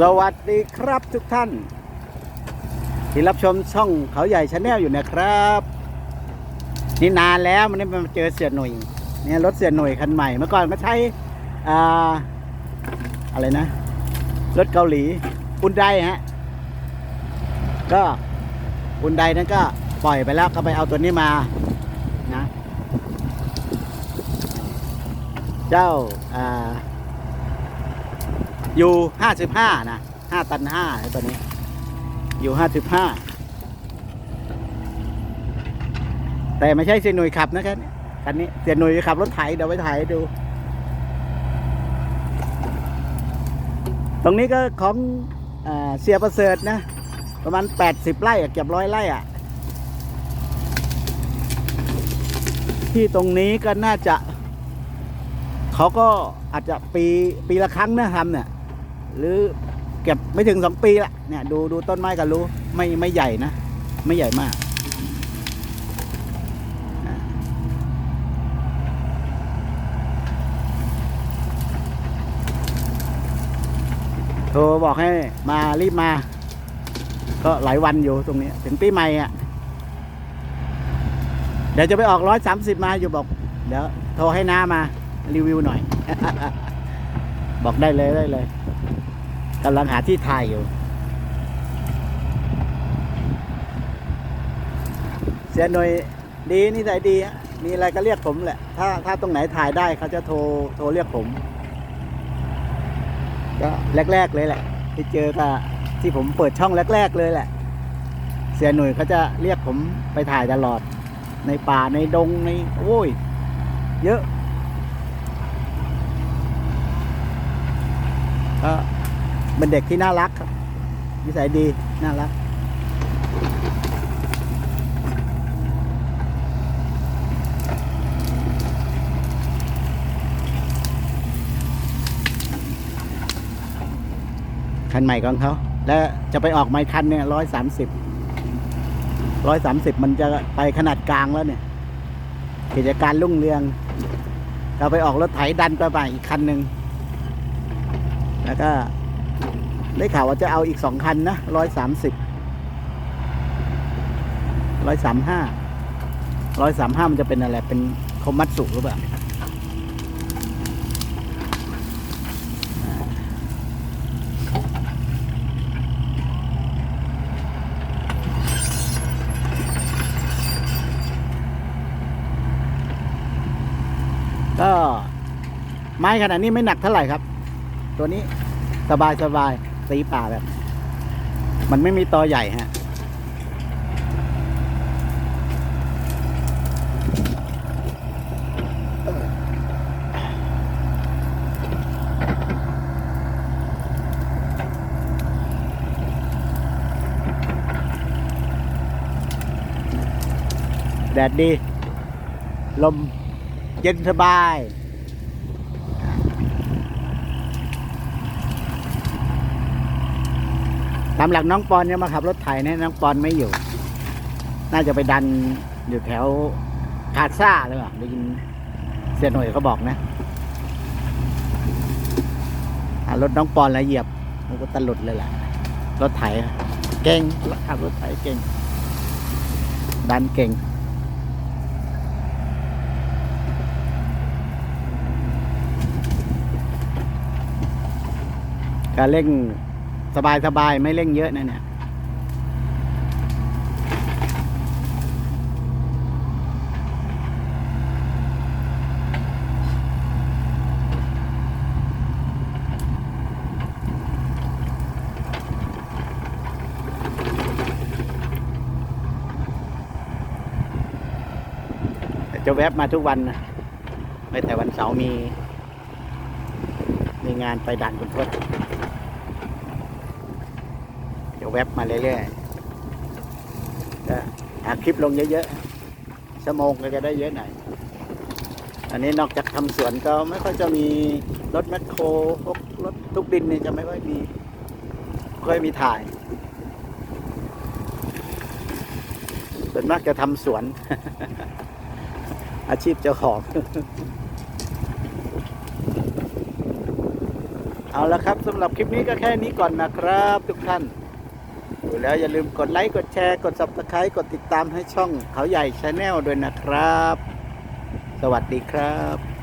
สวัสดีครับทุกท่าน ที่รับชมช่องเขาใหญ่ชาแนลอยู่นะครับ นี่นานแล้วมันได้มาเจอเสียหนุ่ยเนี่ยรถเสียหนุ่ยคันใหม่เมื่อก่อนก็ใช้อ่าอะไรนะ รถเกาหลีอุนไดฮะ ก็อุนไดนั้นก็ปล่อยไปแล้วก็ไปเอาตัวนี้มานะ เจ้าอ่า อยู่ห้าสิบห้านะห้าตันห้าไอ้ตัวนี้ อยู่ห้าสิบห้าแต่ไม่ใช่เสียหนุ่ยขับนะครับคันนี้เสียหนุ่ยขับรถไถเดี๋ยวไปไถดู ตรงนี้ก็ของอเสียประเสริฐนะ ประมาณแปดสิบไร่อะเกือบร้อยไร่อะที่ตรงนี้ก็น่าจะ เขาก็อาจจะปีปีละครั้งนะทำเนี่ย หรือเก็บไม่ถึงสองปีละเนี่ยดูดูต้นไม้ก็รู้ไม่ไม่ใหญ่นะ ไม่ใหญ่มากโทรบอกให้มารีบมา ก็หลายวันอยู่ตรงนี้ ถึงปีใหม่อะ เดี๋ยวจะไปออกร้อยสามสิบมาอยู่บอก เดี๋ยวโทรให้น้ามารีวิวหน่อย บอกได้เลยได้เลย กำลังหาที่ถ่ายอยู่ เสียหน่วยดีนิสัยดี มีอะไรก็เรียกผมแหละ ถ้าถ้าตรงไหนถ่ายได้เขาจะโทรโทรเรียกผม ก็แรก ๆ เลยแหละที่เจอกับที่ผมเปิดช่องแรก ๆ เลยแหละ เสียหน่วยเขาจะเรียกผมไปถ่ายตลอด ในป่าในดงในโอ้ย เยอะ ก็เป็นเด็กที่น่ารักครับนิสัยดี น่ารัก คันใหม่ของเขา แล้วจะไปออกไมค์คันเนี่ยร้อยสามสิบร้อยสามสิบมันจะไปขนาดกลางแล้วเนี่ย กิจการรุ่งเรืองเราไปออกรถไถดันไปใหม่อีกคันหนึ่ง แล้วก็ได้ข่าวว่าจะเอาอีกสองคันนะร้อยสามสิบร้อยสามห้าร้อยสามห้ามันจะเป็นอะไร เป็นคอมมัตสุหรือเปล่าก็ไม้ขนาดนี้ไม่หนักเท่าไหร่ครับ ตัวนี้สบายสบายตีป่าแบบ มันไม่มีตอใหญ่ฮะแดดดี ลมเย็นสบาย ตามหลักน้องปอนเนี่ยมาขับรถไถเนี่ยน้องปอนไม่อยู่ น่าจะไปดันอยู่แถวพาซ่าเลยอะได้ยินเสียหน่วยเขาบอกนะอะรถน้องปอนแล้วเหยียบมันก็ตลุดเลยแหละรถไถเก่งขับรถไถเก่ง ดันเก่งการเร่ง สบายสบายไม่เร่งเยอะนะเนี่ยจะแวบมาทุกวันนะไม่แต่วันเสาร์มี มีงานไปด่านคุณทศ แวบมาเรื่อยๆก็หาคลิปลงเยอะๆชั่วโมงก็จะได้เยอะหน่อยอันนี้นอกจากทำสวนก็ไม่ค่อยจะมีรถแมคโครพวกรถทุกดินนี่จะไม่ค่อยมีค่อยมีถ่าย ส่วนมากจะทำสวน อาชีพเจ้าของ เอาละครับสำหรับคลิปนี้ก็แค่นี้ก่อนนะครับทุกท่าน ดูแล้วอย่าลืมกดไลค์ กดแชร์ กด subscribe กดติดตามให้ช่องเขาใหญ่ชาแนลด้วยนะครับ สวัสดีครับ